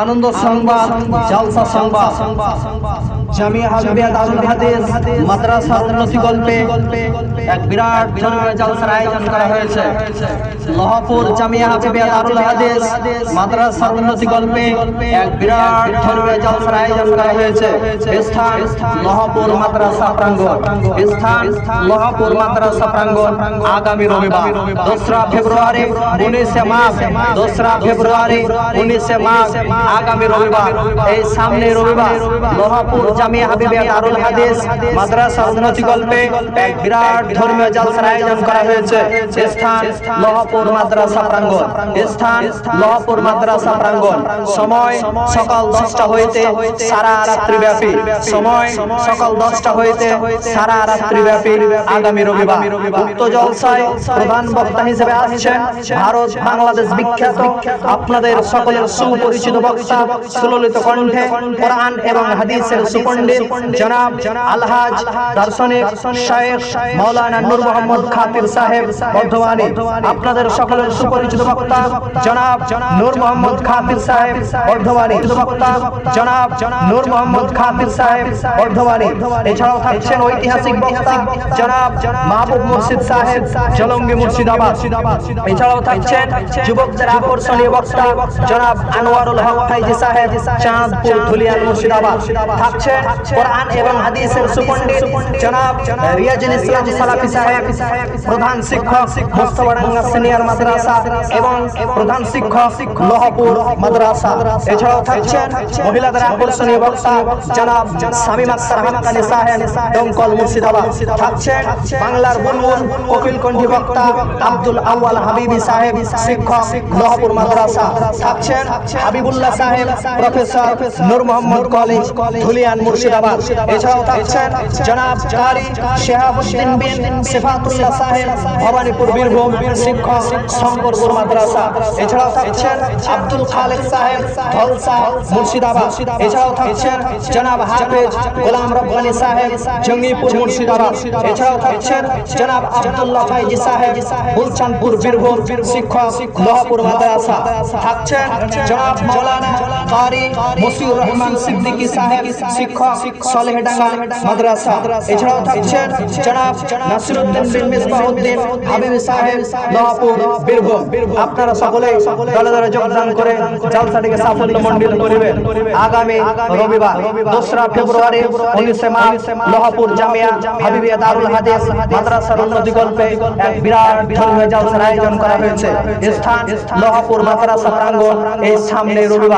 আনন্দ সংবাদ জলসা সংবাদ। আগামী রবিবার, দোসরা ফেব্রুয়ারি উনিশে মার্চ, দোসরা ফেব্রুয়ারি উনিশে মার্চ, আগামী রবিবার। এই সামনে রবিবার লোহাপুর জামিয়া হাবিবিয়া দারুল হাদিস, মাদ্রাসা উন্নতি গল্পে এক বিরাট ধর্মীয় আয়োজন করা হয়েছে। স্থান লোহাপুর মাদ্রাসা প্রাঙ্গণ। স্থান লোহাপুর মাদ্রাসা প্রাঙ্গণ। সময় সকাল দশটা হইতে সারা রাত্রি ব্যাপী। সময় সকাল দশটা হইতে সারা রাত্রি ব্যাপী আগামী রবিবার। উক্ত জলসায় প্রধান বক্তা হিসেবে আসছেন ভারত বাংলাদেশ বিখ্যাত, আপনাদের সকলের সুপরিচিত বক্তা, সুললিত কণ্ঠে কোরআন এবং হাদিসের আপনাদের সকলের সুপরিচিত বক্তা জনাব নূর মোহাম্মদ খাতির সাহেব বর্ধমানী। জনাব নূর মোহাম্মদ খাতির সাহেব বর্ধমানী। এছাড়াও থাকছেন ঐতিহাসিক বক্তা জনাব মাহবুব মুর্শিদ সাহেব জলঙ্গি মুর্শিদাবাদ। এছাড়াও থাকছেন যুবকদের আকর্ষণীয় বক্তা জনাব আনোয়ারুল হক সাহেব চাঁদপুর ধুলিয়ান মুর্শিদাবাদ। থাকছেন কোরআন এবং হাদিসের সুপণ্ডিত জনাব রিয়াজুল ইসলাম সালাফি সাহেব প্রধান শিক্ষক মোস্তফাডাঙ্গা সিনিয়র মাদ্রাসা এবং প্রধান শিক্ষক লোহপুর মাদ্রাসা। এছাড়াও থাকছেন মহিলাদের আকর্ষণীয় বক্তা জনাব শামীম আক্তার হাক্কানি সাহেব, দমকল মুর্শিদাবাদ। থাকছেন বাংলার বুলবুল কপিল কণ্ঠী বক্তা আব্দুল আউয়াল হাবিবি সাহেব, শিক্ষক লোহপুর মাদ্রাসা। থাকছেন হাবিবুল্লাহ সাহেব, প্রফেসর নূর মোহাম্মদ কলেজ ধুলিয়ান মুর্শিদাবাদ। এছাড়াও থাকছেন জনাব কারি শেহাবুদ্দিন বিন সিফাতুল্লাহ সাহেব ভবানীপুর বীরভূম শিক্ষক শঙ্করপুর মাদ্রাসা। এছাড়াও থাকছেন আব্দুল খালেক সাহেব ধলসা মুর্শিদাবাদ। এছাড়াও থাকছেন জনাব হাফেজ গোলাম রব্বানি সাহেব জঙ্গিপুর মুর্শিদাবাদ। এছাড়াও থাকছেন জনাব আব্দুল্লাহ ফাইজি সাহেব বুলচানপুর বীরভূম শিক্ষক লোহাপুর মাদ্রাসা। থাকছেন জনাব মাওলানা কারি মসিউর রহমান সিদ্দিকী সাহেব শিক্ষক সলেহডাঙ্গা মাদ্রাসা। এছাড়াও থাকছেন জনাব নাসিরুদ্দিন বিন মিসবাহুদ্দিন, হাবিবি সাহেব লোহাপুর বীরভূম। আপনারা সকলে দলে দলে যোগদান করে জলসাটিকে সাফল্য মণ্ডিত করিবেন। আগামী রবিবার, দোসরা ফেব্রুয়ারি, উনিশে মার্চ, লোহাপুর জামিয়া, হাবিবিয়া দারুল হাদিস মাদ্রাসার উন্নতি কল্পে এক বিরাট ধর্মীয় জলসার আয়োজন করা হয়েছে। স্থান লোহাপুর মাদ্রাসা প্রাঙ্গণ এই সামনে রবিবার।